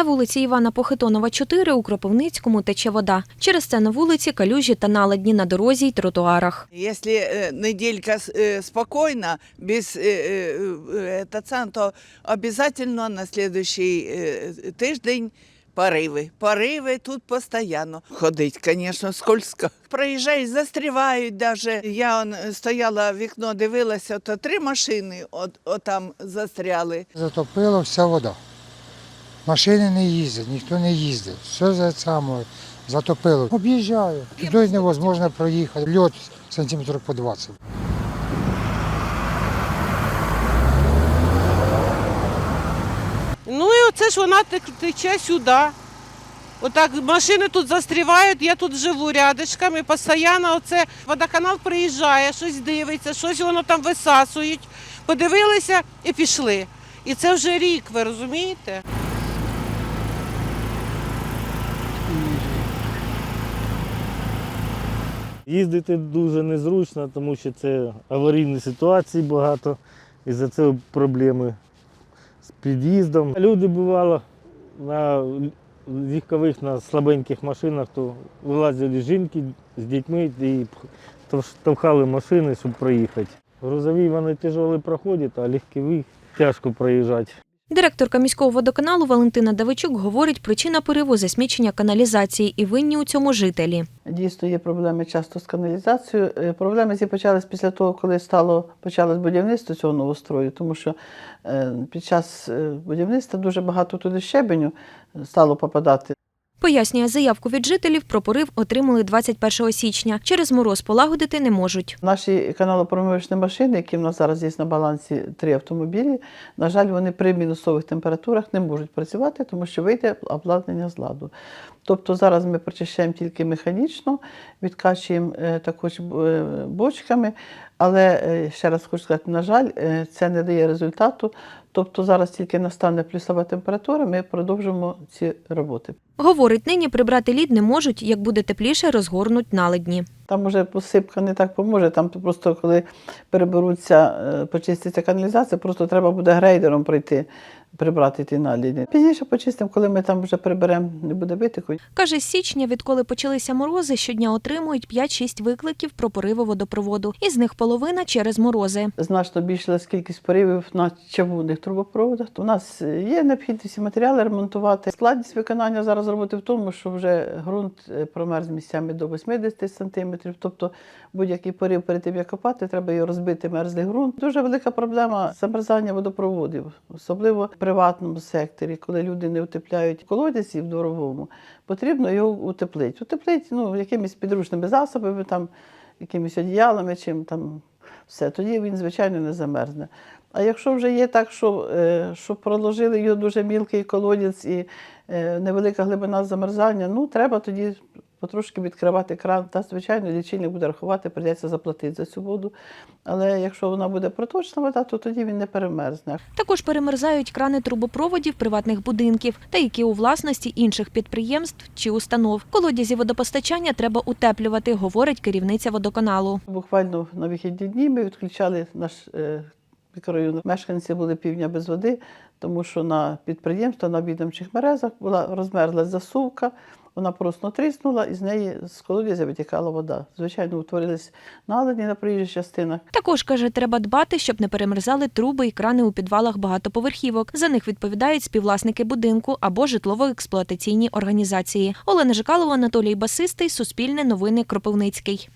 На вулиці Івана Похитонова, 4 у Кропивницькому тече вода. Через це на вулиці калюжі та наладні на дорозі й тротуарах. Если э, неделька с- э, спокойно, без э, э, э, это сам, то обязательно на следующий э, тиждень пориви. Пориви тут постійно. Ходить, звісно, скользко. Проїжджають, застрівають даже. Я он, стояла в вікно, дивилася, то три машини от, отам застряли. Затопила вся вода. Машини не їздять, ніхто не їздить. Все за саме затопило. Об'їжджаю. Туди невозможно проїхати. Льот сантиметрів по 20. Ну і оце ж вона тече сюди. Отак машини тут застрівають, я тут живу рядишками, постійно оце водоканал приїжджає, щось дивиться, щось воно там висасують. Подивилися і пішли. І це вже рік, ви розумієте? Їздити дуже незручно, тому що це аварійні ситуації багато, і за це проблеми з під'їздом. Люди бувало на легкових, на слабеньких машинах, то вилазили жінки з дітьми і штовхали машини, щоб проїхати. Грузові вони тяжелі проходять, а легкові тяжко проїжджати. Директорка міського водоканалу Валентина Давичук говорить, причина пориву засмічення каналізації і винні у цьому жителі. Дійсно, є проблеми часто з каналізацією. Е, Проблеми ці почались після того, коли стало почалось будівництво цього новострою, тому що е, під час е, будівництва дуже багато туди щебеню стало попадати. Пояснює, заявку від жителів про порив отримали 21 січня. Через мороз полагодити не можуть. Наші каналопромивочні машини, які в нас зараз є на балансі три автомобілі, на жаль, вони при мінусових температурах не можуть працювати, тому що вийде обладнання з ладу. Тобто зараз ми прочищаємо тільки механічно, відкачуємо е, також е, бочками, але е, ще раз хочу сказати, на жаль, е, це не дає результату. Тобто зараз тільки настане плюсова температура, ми продовжимо ці роботи. Говорить, нині прибрати лід не можуть, як буде тепліше, розгорнуть наледні. Там уже посипка не так поможе. Там просто коли переберуться, е, почиститься каналізація, просто треба буде грейдером пройти, прибрати ті наліди. Пізніше почистимо, коли ми там вже приберемо, не буде витику. Каже, з січня, відколи почалися морози, щодня отримують 5-6 викликів про пориви водопроводу. Із них половина через морози. Значно більшилась кількість поривів на чавунних трубопроводах. У нас є необхідність всі матеріали ремонтувати. Складність виконання зараз роботи в тому, що вже ґрунт е, промерз місцями до 80 сантиметрів. Тобто будь-який порив перед тим, як копати, треба його розбити мерзлий ґрунт. Дуже велика проблема замерзання водопроводів, особливо в приватному секторі, коли люди не утепляють колодязі в дворовому, потрібно його утеплити. Утеплити ну, якимись підручними засобами, там, якимись одіялами, чим там все, тоді він, звичайно, не замерзне. А якщо вже є так, що, е, що проложили його дуже мілкий колодязь і е, невелика глибина замерзання, ну треба тоді потрошки відкривати кран. Та, звичайно, лічильник буде рахувати, прийдеться заплатити за цю воду. Але якщо вона буде проточна вода, то тоді він не перемерзне. Також перемерзають крани трубопроводів приватних будинків та які у власності інших підприємств чи установ. Колодязі водопостачання треба утеплювати, говорить керівниця водоканалу. Буквально на вихідні дні ми відключали наш е, мікрорайон. Мешканці були півдня без води, тому що на підприємство, на відомчих мерезах була розмерзла засувка, вона просто тріснула і з неї з колодязя витікала вода. Звичайно, утворились налені на проїжджих частинах. Також каже, треба дбати, щоб не перемерзали труби і крани у підвалах багатоповерхівок. За них відповідають співвласники будинку або житлово-експлуатаційні організації. Олена Жикалова, Анатолій Басистий, Суспільне новини Кропивницький.